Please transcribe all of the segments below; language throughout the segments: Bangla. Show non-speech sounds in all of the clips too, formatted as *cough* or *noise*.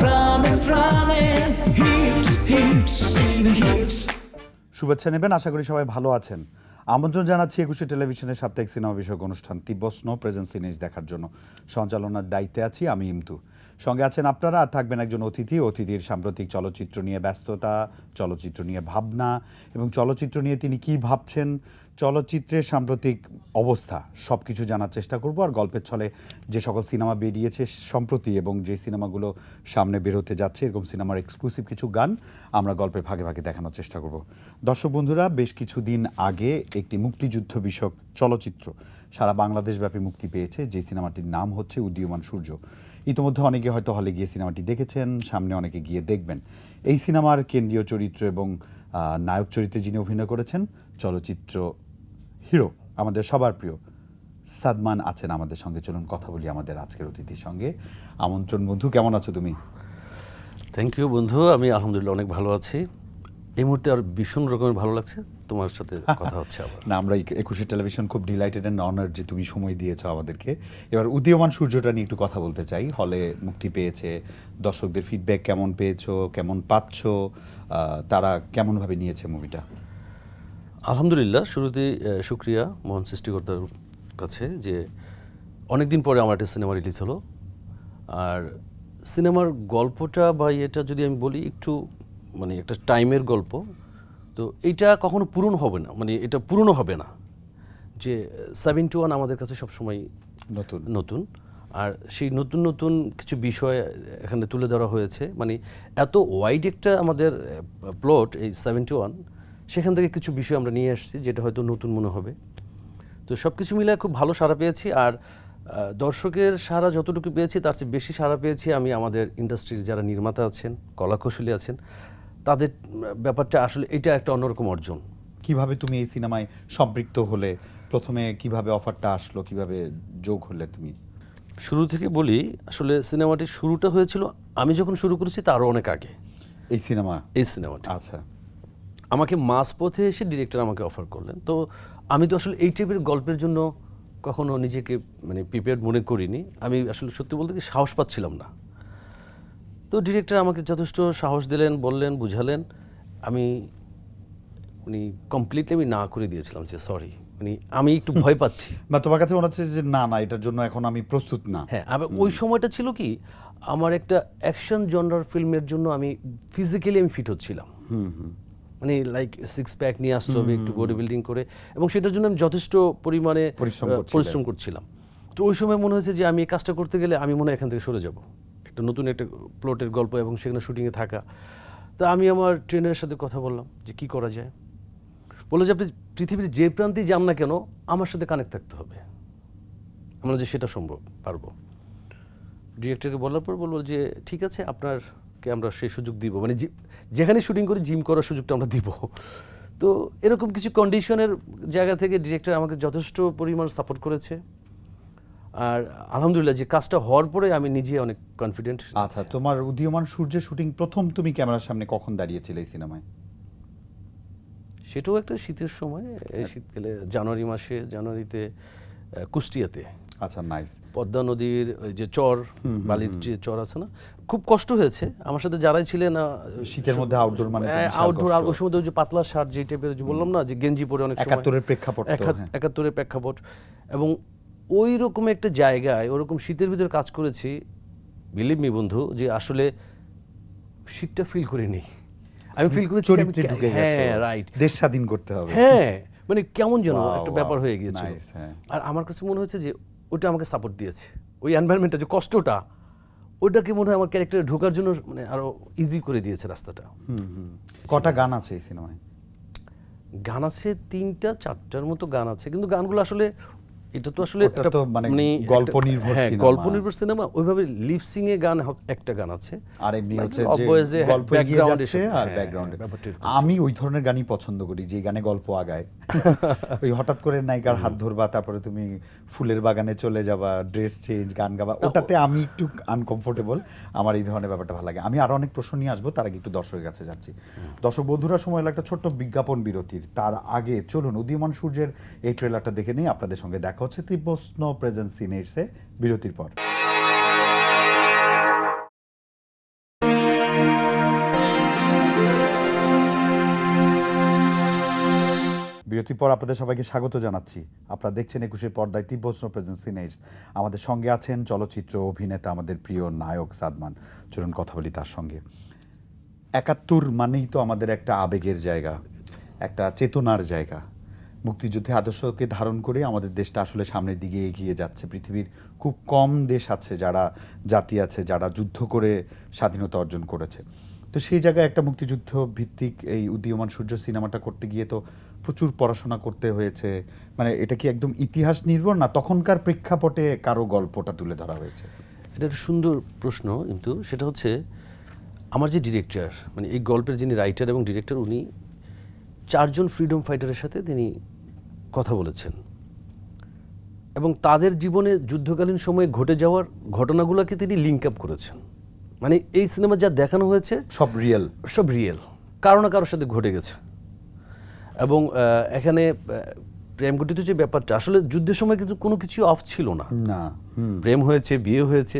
প্রাণে প্রাণে হিটস হিটস সিন হিটস শুভেচ্ছা নেবেন, আশা করি সবাই ভালো আছেন। আমন্ত্রণ জানাচ্ছি একুশে টেলিভিশনের সাপ্তাহিক সিনেমা বিষয়ক অনুষ্ঠান তিব্বত স্নো প্রেজেন্স সিনেজ দেখার জন্য। সঞ্চালনার দায়িত্বে আছি আমি ইমতু। সঙ্গে আছেন আপনারা আর থাকবেন একজন অতিথি, অতিথির সাম্প্রতিক চলচ্চিত্র নিয়ে ব্যস্ততা, চলচ্চিত্র নিয়ে ভাবনা এবং চলচ্চিত্র নিয়ে তিনি কি ভাবছেন, চলচ্চিত্রের সাম্প্রতিক অবস্থা সব কিছু জানার চেষ্টা করব আর গল্পের ছলে যে সকল সিনেমা বেরিয়েছে সম্প্রতি এবং যে সিনেমাগুলো সামনে বেরোতে যাচ্ছে, এরকম সিনেমার এক্সক্লুসিভ কিছু গান আমরা গল্পের ভাগে ভাগে দেখানোর চেষ্টা করব। দর্শক বন্ধুরা, বেশ কিছুদিন আগে একটি মুক্তিযুদ্ধ বিষয়ক চলচ্চিত্র সারা বাংলাদেশব্যাপী মুক্তি পেয়েছে, যে সিনেমাটির নাম হচ্ছে উদীয়মান সূর্য। ইতিমধ্যে অনেকে হয়তো হলে গিয়ে সিনেমাটি দেখেছেন, সামনে অনেকে গিয়ে দেখবেন। এই সিনেমার কেন্দ্রীয় চরিত্র এবং নায়ক চরিত্রে যিনি অভিনয় করেছেন, চলচ্চিত্র হিরো আমাদের সবার প্রিয় সাদমান আছেন আমাদের সঙ্গে। চলুন কথা বলি আমাদের আজকের অতিথির সঙ্গে। আমন্ত্রণ বন্ধু, কেমন আছো তুমি? থ্যাংক ইউ বন্ধু, আমি আলহামদুলিল্লাহ অনেক ভালো আছি। এই মুহূর্তে আর ভীষণ রকমের ভালো লাগছে। তোমার সাথে *laughs* কথা হচ্ছে আবার। না আমরা এই একুশে টেলিভিশন খুব ডিলাইটেড অ্যান্ড অনার যে তুমি সময় দিয়েছ আমাদেরকে। এবার উদীয়মান সূর্যটা নিয়ে একটু কথা বলতে চাই। হলে মুক্তি পেয়েছে দর্শকদের ফিডব্যাক কেমন পেয়েছ কেমন পাচ্ছ তারা কেমনভাবে নিয়েছে মুভিটা আলহামদুলিল্লাহ শুরুতেই আহ, শুক্রিয়া মহান সৃষ্টিকর্তার কাছে যে অনেক দিন পরে আমার একটা সিনেমা রিলিজ হলো। আর সিনেমার গল্পটা বা এটা যদি আমি বলি একটু মানে একটা টাইমের গল্প। তো এইটা কখনো পূরণ হবে না মানে এটা পূরণও হবে না যে সেভেন টু ওয়ান আমাদের কাছে সবসময় নতুন। নতুন। আর সেই নতুন নতুন কিছু বিষয় এখানে তুলে ধরা হয়েছে। মানে এত ওয়াইড একটা আমাদের প্লট এই সেভেন্টি ওয়ান সেখান থেকে কিছু বিষয় আমরা নিয়ে আসছি যেটা হয়তো নতুন মনে হবে। তো সব কিছু মিলে খুব ভালো সাড়া পেয়েছি। আর দর্শকের সাড়া যতটুকু পেয়েছি তার চেয়ে বেশি সাড়া পেয়েছি আমি আমাদের ইন্ডাস্ট্রির যারা নির্মাতা আছেন কলাকৌশলী আছেন তাদের ব্যাপারটা আসলে এটা একটা অন্যরকম অর্জন। কীভাবে তুমি এই সিনেমায় সম্পৃক্ত হলে প্রথমে কীভাবে অফারটা আসলো কীভাবে যোগ হলে তুমি? শুরু থেকে বলি আসলে সিনেমাটির শুরুটা হয়েছিল আমি যখন শুরু করেছি তারও অনেক আগে। এই সিনেমা? এই সিনেমাটি। আচ্ছা। আমাকে মাস পথে এসে ডিরেক্টর আমাকে অফার করলেন। তো আমি তো আসলে এই টাইপের গল্পের জন্য কখনো নিজেকে মানে প্রিপেয়ার মনে করিনি। আমি আসলে সত্যি বলতে কি সাহস পাচ্ছিলাম না। তো ডিরেক্টর আমাকে যথেষ্ট সাহস দিলেন বললেন বুঝালেন। আমি মানে কমপ্লিটলি আমি না করে দিয়েছিলাম যে সরি মানে আমি একটু ভয় পাচ্ছি। বা তোমার কাছে মনে হচ্ছে যে না না এটার জন্য এখন আমি প্রস্তুত না। হ্যাঁ আবার ওই সময়টা ছিল কি আমার একটা অ্যাকশন জনরার ফিল্মের জন্য আমি ফিজিক্যালি আমি ফিট হচ্ছিলাম। মানে লাইক সিক্স প্যাক নিয়ে আসতে হবে একটু বডি বিল্ডিং করে। এবং সেটার জন্য আমি যথেষ্ট পরিমাণে পরিশ্রম পরিশ্রম করছিলাম। তো ওই সময় মনে হয়েছে যে আমি এই কাজটা করতে গেলে আমি মনে হয় এখান থেকে সরে যাব। একটা নতুন একটা প্লটের গল্প এবং সেখানে শুটিংয়ে থাকা। তো আমি আমার ট্রেনের সাথে কথা বললাম যে কি করা যায়। বলল যে, আপনি পৃথিবীর যে প্রান্তেই যান না কেন, আমার সাথে কানেক্ট থাকতে হবে। আমরা যে, সেটা সম্ভব, পারব। ডিরেক্টরকে বলার পর বলব যে, ঠিক আছে, আপনারকে আমরা সেই সুযোগ দিব। মানে যেখানে শুটিং করি জিম করার সুযোগটা আমরা দিব। তো এরকম কিছু কন্ডিশনের জায়গা থেকে ডিরেক্টর আমাকে যথেষ্ট পরিমাণ সাপোর্ট করেছে। আর আলহামদুলিল্লাহ যে কাজটা হওয়ার পরে আমি নিজে অনেক কনফিডেন্ট আচ্ছা তোমার উদীয়মান সূর্যের শুটিং প্রথম তুমি ক্যামেরার সামনে কখন দাঁড়িয়েছিলে এই সিনেমায়? সেটাও একটা শীতের সময় এই শীতকালে জানুয়ারি মাসে জানুয়ারিতে কুষ্টিয়াতে। আচ্ছা নাইস পদ্মা নদীর যে চর বালির যে চর আছে না খুব কষ্ট হয়েছে। আমার সাথে যারাই ছিলেন শীতের মধ্যে আউটডোর মানে আউটডোর আর ওই সময় যে পাতলা শার্ট যে টাইপের বললাম না যে গেঞ্জি পরে অনেক একাত্তরের প্রেক্ষাপট হ্যাঁ। একাত্তরের প্রেক্ষাপট। এবং ওই রকম একটা জায়গায় ওরকম শীতের ভিতরে কাজ করেছি বিলিভ মি বন্ধু যে আসলে শীতটা ফিল করে নেই। আমি ফিল আমি চরিত্রে ঢুকে হ্যাঁ রাইট দেশ স্বাধীন করতে হবে। হ্যাঁ মানে কেমন যেন একটা ব্যাপার হয়ে গিয়েছিল। হ্যাঁ। আর আমার কাছে মনে হচ্ছে যে ওটা আমাকে সাপোর্ট দিয়েছে। ওই এনভায়রনমেন্টটা যে কষ্টটা ওটাকে মনে হয় আমার ক্যারেক্টারে ঢোকার জন্য মানে আরও ইজি করে দিয়েছে রাস্তাটা। হুম, হুম। কটা গান আছে এই সিনেমায় গান আছে তিনটা চারটার মতো গান আছে কিন্তু গানগুলো আসলে এটা তো আসলে একটা তো মানে গল্প নির্ভর হ্যাঁ, সিনেমা। গল্প নির্ভর সিনেমা ওইভাবে লিপসিং এ গান একটা গান আছে। আর এমনি হচ্ছে যে গল্প এগিয়ে যাচ্ছে আর হ্যাঁ, ব্যাকগ্রাউন্ডে আমি ওই ধরনের গানই পছন্দ করি যে গানে গল্প আগায়। *laughs* ওই হঠাৎ করে নায়িকার হাত ধরবা তারপরে তুমি ফুলের বাগানে চলে যাবা ড্রেস চেঞ্জ গান গাবা। ওটাতে আমি একটু আনকমফোর্টেবল আমার এই ধরনের ব্যাপারটা ভালো লাগে। আমি আরও অনেক প্রশ্ন নিয়ে আসব তার আগে একটু দর্শকের কাছে যাচ্ছি। দর্শক বন্ধুরা সময় হলো একটা ছোট্ট বিজ্ঞাপন বিরতির। তার আগে চলুন উদীয়মান সূর্যের এই ট্রেলারটা দেখে নিই আপনাদের সঙ্গে দেখা হচ্ছে তীব্র স্নো প্রেজেন্স সিনেটসে বিরতির পর। বিরতির পর আপনাদের সবাইকে স্বাগত জানাচ্ছি। আপনারা দেখছেন একুশের পর্দায় তীব্র স্নো প্রেজেন্স সিনেটস আমাদের সঙ্গে আছেন চলচ্চিত্র অভিনেতা আমাদের প্রিয় নায়ক সাদমান। চলুন কথা বলি তার সঙ্গে। একাত্তর মানেই তো আমাদের একটা আবেগের জায়গা, একটা চেতনার জায়গা। মুক্তিযুদ্ধে আদর্শকে ধারণ করে আমাদের দেশটা আসলে সামনের দিকে এগিয়ে যাচ্ছে। পৃথিবীর খুব কম দেশ আছে যারা জাতি আছে, যারা যুদ্ধ করে স্বাধীনতা অর্জন করেছে। তো সেই জায়গায় একটা মুক্তিযুদ্ধ ভিত্তিক এই উদীয়মান সূর্য সিনেমাটা করতে গিয়ে তো প্রচুর পড়াশোনা করতে হয়েছে। মানে এটা কি একদম ইতিহাস নির্ভর না তখনকার প্রেক্ষাপটে কারও গল্পটা তুলে ধরা হয়েছে? এটা একটা সুন্দর প্রশ্ন কিন্তু সেটা হচ্ছে আমার যে ডিরেক্টর মানে এই গল্পের যিনি রাইটার এবং ডিরেক্টর, উনি চারজন ফ্রিডম ফাইটারের সাথে তিনি কথা বলেছেন। এবং তাদের জীবনে যুদ্ধকালীন সময়ে ঘটে যাওয়ার ঘটনাগুলোকে তিনি লিঙ্ক আপ করেছেন। মানে এই সিনেমা যা দেখানো হয়েছে সব রিয়েল সব রিয়েল কারও না কারোর সাথে ঘটে গেছে। এবং এখানে প্রেম ঘটিত যে ব্যাপারটা আসলে যুদ্ধের সময় কিন্তু কোনো কিছু অফ ছিল না। না প্রেম হয়েছে বিয়ে হয়েছে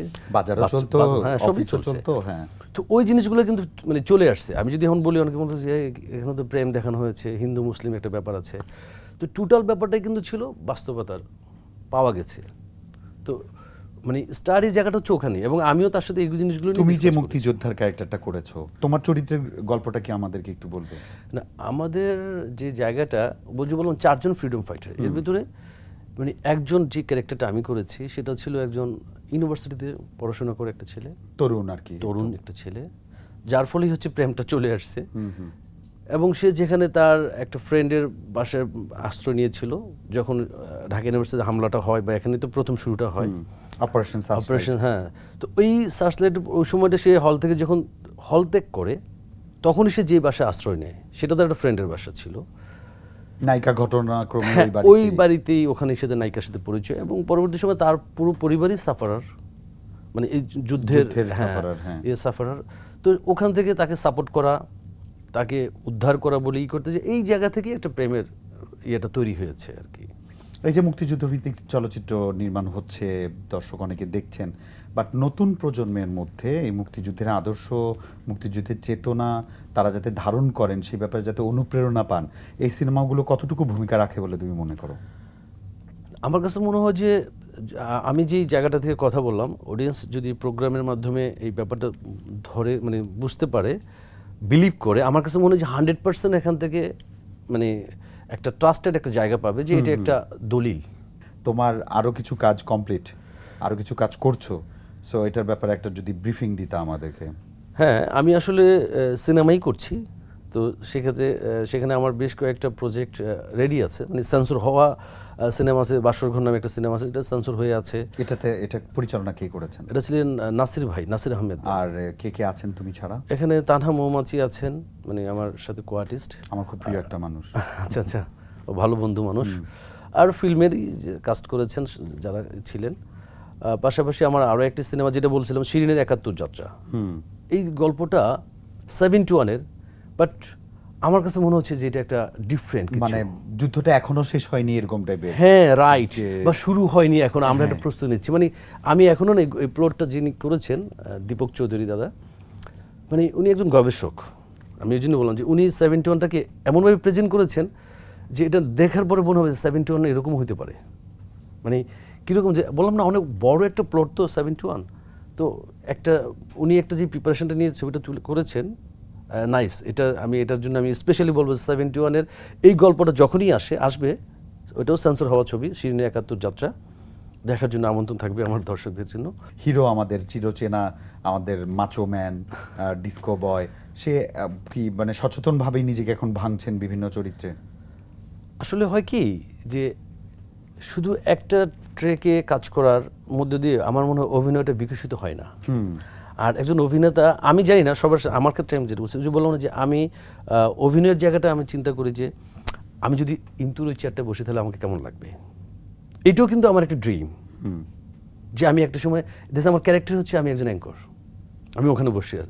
চলতো হ্যাঁ, সবই চলতো হ্যাঁ। তো ওই জিনিসগুলো কিন্তু মানে চলে আসছে। আমি যদি এখন বলি অনেকে বলতো যে এখানে তো প্রেম দেখানো হয়েছে হিন্দু মুসলিম একটা ব্যাপার আছে। তো টোটাল ব্যাপারটাই কিন্তু ছিল বাস্তবতার পাওয়া গেছে। তো মানে স্টাডি জায়গাটা হচ্ছে ওখানে এবং আমিও তার সাথে এই জিনিসগুলো তুমি যে মুক্তিযোদ্ধার ক্যারেক্টারটা করেছ তোমার চরিত্রের গল্পটা কি আমাদেরকে একটু বলবে? না আমাদের যে জায়গাটা বলছি বললাম চারজন ফ্রিডম ফাইটার এর ভিতরে মানে একজন যে ক্যারেক্টারটা আমি করেছি সেটা ছিল একজন ইউনিভার্সিটিতে পড়াশোনা করে একটা ছেলে। তরুণ আর কি। তরুণ একটা ছেলে যার ফলেই হচ্ছে প্রেমটা চলে আসছে। এবং সে যেখানে তার একটা ফ্রেন্ডের বাসায় আশ্রয় নিয়েছিল যখন ঢাকা ইউনিভার্সিটিতে হামলাটা হয় বা এখানে তো প্রথম শুরুটা হয়। অপারেশন অপারেশন হ্যাঁ। তো ওই সার্চলাইট ওই সময়টা সে হল থেকে যখন হল ত্যাগ করে তখনই সে যে বাসায় আশ্রয় নেয় সেটা তার একটা ফ্রেন্ডের বাসা ছিল। নায়িকা ঘটনাক্রমে হ্যাঁ, ওই বাড়িতেই। ওখানে সাথে নায়িকার সাথে পরিচয় এবং পরবর্তী সময় তার পুরো পরিবারই সাফারার মানে এই যুদ্ধের হ্যাঁ, হ্যাঁ। সাফারার তো ওখান থেকে তাকে সাপোর্ট করা তাকে উদ্ধার করা বলে ই করতে যে এই জায়গা থেকে একটা প্রেমের ইয়েটা তৈরি হয়েছে আর কি। এই যে মুক্তিযুদ্ধ ভিত্তিক চলচ্চিত্র নির্মাণ হচ্ছে দর্শক অনেকে দেখছেন বাট নতুন প্রজন্মের মধ্যে এই মুক্তিযুদ্ধের আদর্শ মুক্তিযুদ্ধের চেতনা তারা যাতে ধারণ করেন সেই ব্যাপারে যাতে অনুপ্রেরণা পান এই সিনেমাগুলো কতটুকু ভূমিকা রাখে বলে তুমি মনে করো? আমার কাছে মনে হয় যে আমি যেই জায়গাটা থেকে কথা বললাম অডিয়েন্স যদি প্রোগ্রামের মাধ্যমে এই ব্যাপারটা ধরে মানে বুঝতে পারে বিলিভ করে আমার কাছে মনে হয় যে হান্ড্রেড পার্সেন্ট এখান থেকে মানে একটা ট্রাস্টেড একটা জায়গা পাবে যে এটা একটা দলিল। তোমার আরও কিছু কাজ কমপ্লিট আরও কিছু কাজ করছ সো এটার ব্যাপারে একটা যদি ব্রিফিং দিতা আমাদেরকে। হ্যাঁ আমি আসলে সিনেমাই করছি। তো সেক্ষেত্রে সেখানে আমার বেশ কয়েকটা প্রজেক্ট রেডি আছে। মানে সেন্সর হওয়া সিনেমা আছে বাসরঘর নামে একটা সিনেমা আছে এটা সেন্সর হয়ে আছে। এটাতে এটা পরিচালনা কে করেছেন? এটা ছিলেন নাসির ভাই নাসির আহমেদ আর কে কে আছেন তুমি ছাড়া? এখানে তানহা মৌমাছি আছেন মানে আমার সাথে কো আর্টিস্ট আমার খুব প্রিয় একটা মানুষ। আচ্ছা আচ্ছা ও ভালো বন্ধু মানুষ। আর ফিল্মেরই কাস্ট করেছেন যারা ছিলেন। পাশাপাশি আমার আরও একটি সিনেমা যেটা বলছিলাম শিরিনের একাত্তর যাত্রা। এই গল্পটা সেভেন্টি ওয়ানের বাট আমার কাছে মনে হচ্ছে যে এটা একটা ডিফারেন্ট মানে যুদ্ধটা এখনও শেষ হয়নি এরকম টাইপের হ্যাঁ রাইট বা শুরু হয়নি এখন আমরা একটা প্রস্তুতি নিচ্ছি। মানে আমি এখনও না এই প্লটটা যিনি করেছেন দীপক চৌধুরী দাদা মানে উনি একজন গবেষক। আমি ওই জন্য বললাম যে উনি সেভেন্টি ওয়ানটাকে এমনভাবে প্রেজেন্ট করেছেন যে এটা দেখার পরে মনে হবে সেভেন্টি ওয়ান এরকম হতে পারে। মানে কীরকম যে বললাম না অনেক বড় একটা প্লট তো সেভেন্টি ওয়ান তো একটা উনি একটা যে প্রিপারেশনটা নিয়ে ছবিটা তুলে করেছেন নাইস এটা আমি এটার জন্য আমি স্পেশালি বলব সেভেন্টি ওয়ানের এই গল্পটা যখনই আসে আসবে ওইটাও সেন্সর হওয়া ছবি শিরিনে একাত্তর যাত্রা। দেখার জন্য আমন্ত্রণ থাকবে আমার দর্শকদের জন্য। হিরো আমাদের চিরচেনা আমাদের মাচো ম্যান ডিস্কো বয় সে কি মানে সচেতনভাবেই নিজেকে এখন ভাঙছেন বিভিন্ন চরিত্রে। আসলে হয় কি যে শুধু একটা ট্রেকে কাজ করার মধ্যে দিয়ে আমার মনে হয় অভিনয়টা বিকশিত হয় না। আর একজন অভিনেতা আমি জানি না সবার আমার ক্ষেত্রে আমি যেটা বলছি যে বললাম না যে আমি অভিনয়ের জায়গাটা আমি চিন্তা করি যে আমি যদি ইমতুর ওই চেয়ারটা বসে তাহলে আমাকে কেমন লাগবে? এটাও কিন্তু আমার একটা ড্রিম যে আমি একটা সময় দেশ আমার ক্যারেক্টার হচ্ছে আমি একজন অ্যাঙ্কর আমি ওখানে বসে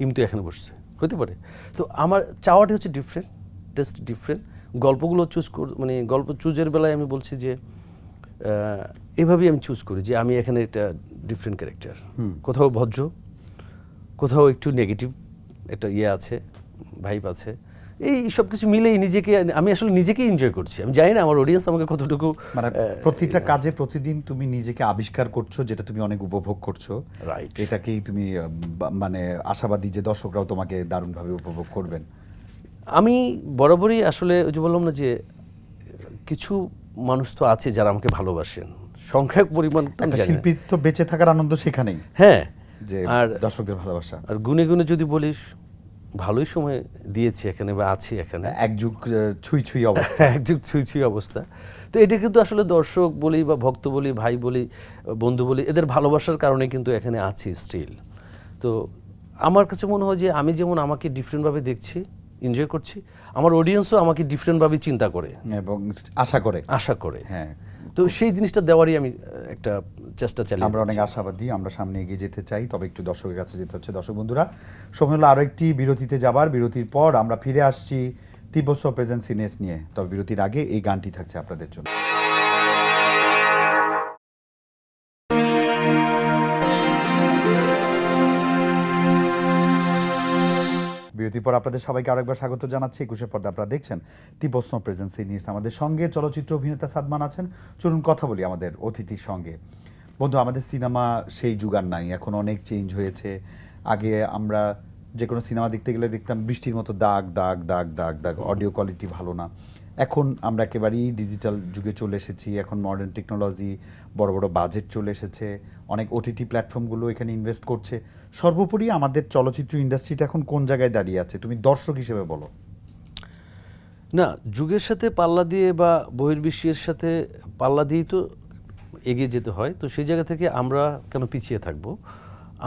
ইমতু এখানে বসছে। হতে পারে। তো আমার চাওয়াটা হচ্ছে ডিফারেন্ট টেস্ট ডিফারেন্ট গল্পগুলো চুজ কর মানে গল্প চুজের বেলায় আমি বলছি যে এভাবেই আমি চুজ করি যে আমি এখানে একটা ডিফারেন্ট ক্যারেক্টার কোথাও ভদ্র কোথাও একটু নেগেটিভ একটা ইয়ে আছে ভাইব আছে। এই সব কিছু মিলেই নিজেকে আমি আসলে নিজেকেই এনজয় করছি। আমি জানি না আমার অডিয়েন্স আমাকে কতটুকু মানে প্রতিটা কাজে প্রতিদিন তুমি নিজেকে আবিষ্কার করছ যেটা তুমি অনেক উপভোগ করছ। রাইট এটাকেই তুমি মানে আশাবাদী যে দর্শকরাও তোমাকে দারুণভাবে উপভোগ করবেন। আমি বরাবরই আসলে ওই যে বললাম না যে কিছু মানুষ তো আছে যারা আমাকে ভালোবাসেন। সংখ্যক পরিমাণ শিল্পীর তো বেঁচে থাকার আনন্দ সেখানেই। হ্যাঁ যে আর দর্শকদের ভালোবাসা। আর গুনে গুনে যদি বলিস ভালোই সময় দিয়েছি এখানে বা আছি এখানে। এক যুগ ছুঁই ছুঁই অবস্থা। *laughs* একযুগ ছুঁই ছুঁই অবস্থা। তো এটা কিন্তু আসলে দর্শক বলি বা ভক্ত বলি ভাই বলি বন্ধু বলি এদের ভালোবাসার কারণে কিন্তু এখানে আছি স্টিল তো আমার কাছে মনে হয় যে আমি যেমন আমাকে ডিফারেন্টভাবে দেখছি এনজয় করছি আমার অডিয়েন্সও আমাকে ডিফারেন্টভাবে চিন্তা করে। এবং আশা করে। আশা করে। হ্যাঁ। তো সেই জিনিসটা দেওয়ারই আমি একটা চেষ্টা চালিয়ে আমরা অনেক আশাবাদী আমরা সামনে এগিয়ে যেতে চাই তবে একটু দর্শকের কাছে যেতে হচ্ছে। দর্শক বন্ধুরা সময় হলো আরও একটি বিরতিতে যাবার। বিরতির পর আমরা ফিরে আসছি তিব্বস্ব প্রেজেন্ট সিনেস নিয়ে তবে বিরতির আগে এই গানটি থাকছে আপনাদের জন্য। বিরতির পর আপনাদের সবাইকে আরেকবার স্বাগত জানাচ্ছি। একুশে পর্দা আপনারা দেখছেন তিবস্ম প্রেজেন্সি নিউজ আমাদের সঙ্গে চলচ্চিত্র অভিনেতা সাদমান আছেন। চলুন কথা বলি আমাদের অতিথির সঙ্গে। বন্ধু, আমাদের সিনেমা সেই যুগার নাই, এখন অনেক চেঞ্জ হয়েছে। আগে আমরা যে কোনো সিনেমা দেখতে গেলে দেখতাম বৃষ্টির মতো দাগ দাগ দাগ দাগ দাগ অডিও কোয়ালিটি ভালো না। এখন আমরা একেবারেই ডিজিটাল যুগে চলে এসেছি, এখন মডার্ন টেকনোলজি বড় বড় বাজেট চলে এসেছে, অনেক ওটিটি প্ল্যাটফর্মগুলো এখানে ইনভেস্ট করছে। সর্বোপরি আমাদের চলচ্চিত্র ইন্ডাস্ট্রিটা এখন কোন জায়গায় দাঁড়িয়ে আছে? তুমি দর্শক হিসেবে বলো। না, যুগের সাথে পাল্লা দিয়ে বা বহির্বিশ্বের সাথে পাল্লা দিয়েই তো এগিয়ে যেতে হয়। তো সেই জায়গা থেকে আমরা কেন পিছিয়ে থাকব?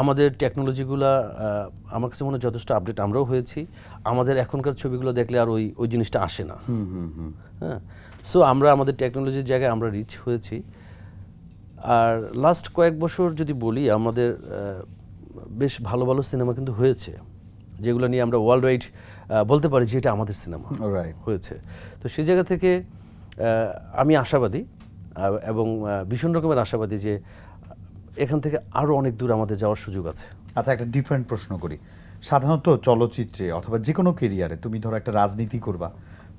আমাদের টেকনোলজিগুলা আমার কাছে মনে হয় যথেষ্ট আপডেট আমরাও হয়েছি। আমাদের এখনকার ছবিগুলো দেখলে আর ওই ওই জিনিসটা আসে না। হ্যাঁ সো আমরা আমাদের টেকনোলজির জায়গায় আমরা রিচ হয়েছি। আর লাস্ট কয়েক বছর যদি বলি আমাদের বেশ ভালো ভালো সিনেমা কিন্তু হয়েছে। যেগুলো নিয়ে আমরা ওয়ার্ল্ড ওয়াইড বলতে পারি যে এটা আমাদের সিনেমা. হয়েছে। তো সেই জায়গা থেকে আমি আশাবাদী এবং ভীষণ রকমের আশাবাদী যে এখান থেকে আরও অনেক দূর আমাদের যাওয়ার সুযোগ আছে। আচ্ছা একটা ডিফারেন্ট প্রশ্ন করি। সাধারণত চলচ্চিত্রে অথবা যে কোনো কেরিয়ারে তুমি ধরো একটা রাজনীতি করবা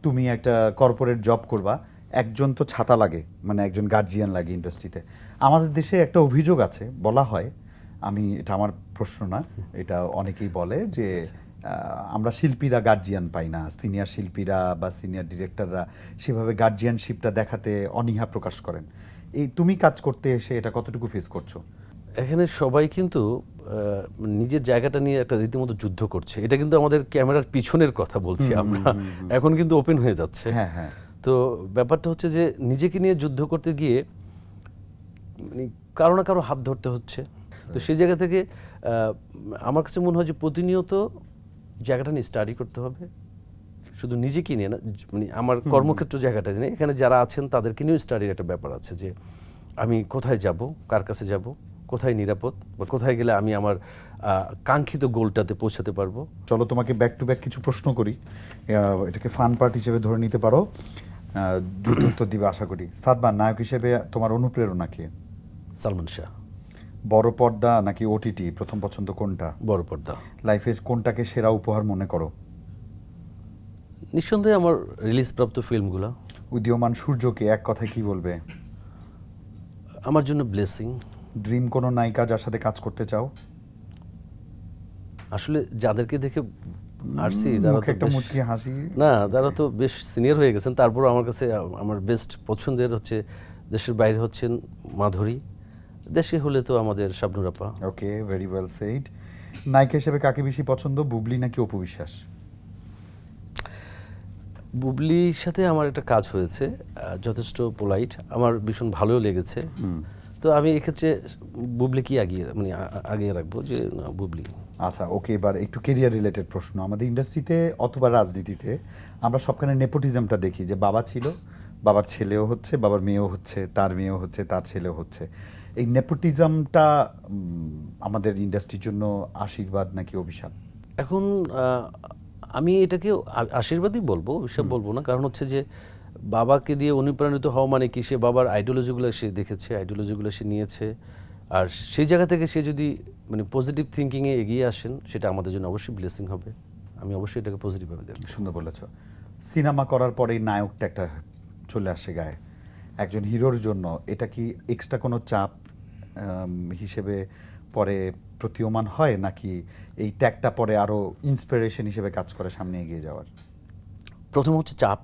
তুমি একটা কর্পোরেট জব করবা একজন তো ছাতা লাগে মানে একজন গার্জিয়ান লাগে ইন্ডাস্ট্রিতে আমাদের দেশে একটা অভিযোগ আছে বলা হয় আমি এটা আমার প্রশ্ন না এটা অনেকেই বলে যে আমরা শিল্পীরা গার্জিয়ান পাই না সিনিয়র শিল্পীরা বা সিনিয়র ডিরেক্টররা সেভাবে গার্জিয়ানশিপটা দেখাতে অনীহা প্রকাশ করেন। এই তুমি কাজ করতে এসে এটা কতটুকু ফেস করছ? এখানে সবাই কিন্তু নিজের জায়গাটা নিয়ে একটা রীতিমতো যুদ্ধ করছে। এটা কিন্তু আমাদের ক্যামেরার পিছনের কথা বলছি আমরা। এখন কিন্তু ওপেন হয়ে যাচ্ছে। হ্যাঁ, হ্যাঁ। তো ব্যাপারটা হচ্ছে যে নিজেকে নিয়ে যুদ্ধ করতে গিয়ে মানে কারও না কারও হাত ধরতে হচ্ছে। তো সেই জায়গা থেকে আমার কাছে মনে হয় যে প্রতিনিয়ত জায়গাটা নিয়ে স্টাডি করতে হবে। শুধু নিজেকে নিয়ে না মানে আমার কর্মক্ষেত্র জায়গাটা নিয়ে এখানে যারা আছেন তাদেরকে নিয়েও স্টাডির একটা ব্যাপার আছে যে আমি কোথায় যাব কার কাছে যাব কোথায় নিরাপদ বা কোথায় গেলে আমি আমার কাঙ্ক্ষিত গোলটাতে পৌঁছাতে পারব? চলো তোমাকে ব্যাক টু ব্যাক কিছু প্রশ্ন করি। এটাকে ফান পার্ট হিসেবে ধরে নিতে পারো। উত্তর দিবে আশা করি। সাদমান নায়ক হিসেবে তোমার অনুপ্রেরণা কে? সালমান শাহ। বড় পর্দা নাকি ওটিটি প্রথম পছন্দ কোনটা? বড় পর্দা। লাইফের কোনটাকে সেরা উপহার মনে করো? নিঃসন্দেহে আমার রিলিজপ্রাপ্ত ফিল্মগুলো উদীয়মান সূর্যকে এক কথায় কি বলবে? আমার জন্য ব্লেসিং ড্রিম কোনো নায়িকা যার সাথে কাজ করতে চাও? আসলে যাদেরকে দেখে আসছি তারা তো একটা মুচকি হাসি। না তারা তো বেশ সিনিয়র হয়ে গেছেন। তারপরও আমার কাছে আমার বেস্ট পছন্দের হচ্ছে দেশের বাইরে হচ্ছেন মাধুরী। দেশে হলে তো আমাদের শাবনুরাপা ওকে ভেরি ওয়েল সেইড নায়িকা হিসেবে কাকে বেশি পছন্দ বুবলি নাকি অপু বিশ্বাস? বুবলির সাথে আমার একটা কাজ হয়েছে যথেষ্ট পোলাইট আমার ভীষণ ভালোও লেগেছে। তো আমি এক্ষেত্রে বুবলি কি আগিয়ে মানে আগিয়ে রাখব যে না, বুবলি। আচ্ছা ওকে এবার একটু কেরিয়ার রিলেটেড প্রশ্ন। আমাদের ইন্ডাস্ট্রিতে অথবা রাজনীতিতে আমরা সবখানে নেপোটিজমটা দেখি যে বাবা ছিল বাবার ছেলেও হচ্ছে বাবার মেয়েও হচ্ছে তার মেয়েও হচ্ছে তার ছেলেও হচ্ছে। এই নেপোটিজমটা আমাদের ইন্ডাস্ট্রির জন্য আশীর্বাদ নাকি অভিশাপ? এখন আমি এটাকে আশীর্বাদই বলব সব বলব না। কারণ হচ্ছে যে বাবাকে দিয়ে অনুপ্রাণিত হওয়া মানে কি? সে বাবার আইডিওলজিগুলো সে দেখেছে আইডিওলজিগুলো সে নিয়েছে। আর সেই জায়গা থেকে সে যদি মানে পজিটিভ থিঙ্কিংয়ে এগিয়ে আসেন সেটা আমাদের জন্য অবশ্যই ব্লেসিং হবে। আমি অবশ্যই এটাকে পজিটিভভাবে দেখব। সুন্দর বলেছ। সিনেমা করার পরেই নায়কটা একটা চলে আসে গায়ে। একজন হিরোর জন্য। এটা কি এক্সট্রা কোনো চাপ হিসেবে পরে প্রতীয়মান হয় নাকি এই ট্যাগটা পরে আরও ইন্সপিরেশন হিসেবে কাজ করে সামনে এগিয়ে যাওয়ার? প্রথম হচ্ছে চাপ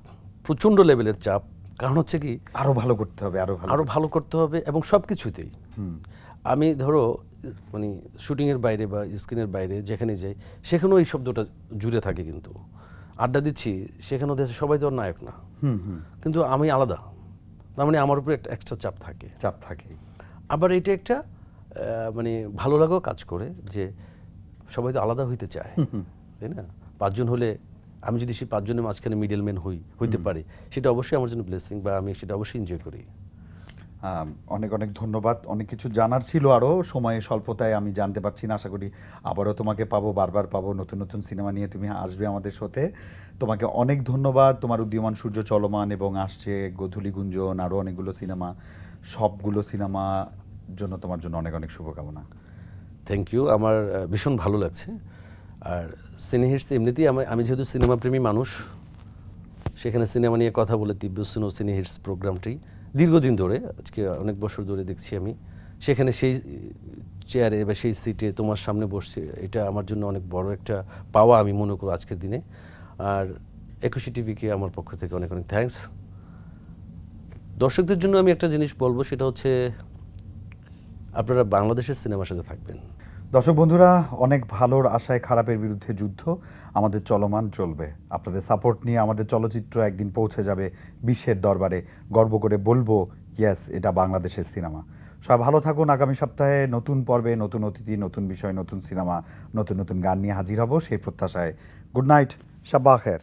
প্রচণ্ড লেভেলের চাপ। কারণ হচ্ছে কি আরও ভালো করতে হবে আরও আরও ভালো করতে হবে এবং সব কিছুতেই আমি ধরো মানে শুটিংয়ের বাইরে বা স্ক্রিনের বাইরে যেখানে যাই সেখানেও এই শব্দটা জুড়ে থাকে কিন্তু। আড্ডা দিচ্ছি সেখানেও দেখছি সবাই তো আর নায়ক না। কিন্তু আমি আলাদা। তার মানে আমার উপরে একটা এক্সট্রা চাপ থাকে। চাপ থাকে আবার এটা একটা মানে ভালো লাগাও কাজ করে যে সবাই তো আলাদা হইতে চায় তাই না? পাঁচজন হলে আমি যদি সেই পাঁচজনের মাঝখানে মিডল ম্যান হই হইতে পারি সেটা অবশ্যই আমার জন্য ব্লেসিং বা আমি সেটা অবশ্যই এনজয় করি। অনেক অনেক ধন্যবাদ। অনেক কিছু জানার ছিল আরও সময়ে স্বল্পতায় আমি জানতে পারছি না আশা করি আবারও তোমাকে পাবো বারবার পাবো নতুন নতুন সিনেমা নিয়ে তুমি আসবে আমাদের সাথে। তোমাকে অনেক ধন্যবাদ তোমার উদীয়মান সূর্য চলমান এবং আসছে গোধূলি গুঞ্জন আরও অনেকগুলো সিনেমা সবগুলো সিনেমা জন্য তোমার জন্য অনেক অনেক শুভকামনা। থ্যাংক ইউ আমার ভীষণ ভালো লাগছে। আর সিনেহিটস এমনিতেই আমি আমি যেহেতু সিনেমা প্রেমী মানুষ, সেখানে সিনেমা নিয়ে কথা বলে তীব্র সিনো সিনেহিটস প্রোগ্রামটি দীর্ঘদিন ধরে, আজকে অনেক বছর ধরে দেখছি আমি, সেখানে সেই চেয়ারে বা সেই সিটে তোমার সামনে বসছে, এটা আমার জন্য অনেক বড় একটা পাওয়া আমি মনে করি আজকের দিনে। আর একুশে টিভিকে আমার পক্ষ থেকে অনেক অনেক থ্যাঙ্কস দর্শকদের জন্য আমি একটা জিনিস বলব, সেটা হচ্ছে আপনারা বাংলাদেশের সিনেমার সাথে থাকবেন। দর্শক বন্ধুরা, অনেক ভালোর আশায় খারাপের বিরুদ্ধে যুদ্ধ, আমাদের চলমান চলবে। আপনাদের সাপোর্ট নিয়ে আমাদের চলচ্চিত্র একদিন পৌঁছে যাবে বিশ্বের দরবারে। গর্ব করে বলব ইয়েস এটা বাংলাদেশের সিনেমা। সবাই ভালো থাকুন, আগামী সপ্তাহে নতুন পর্বে, নতুন অতিথি, নতুন বিষয়, নতুন সিনেমা, নতুন নতুন গান নিয়ে হাজির হব সেই প্রত্যাশায়। গুড নাইট শাব্বা খের।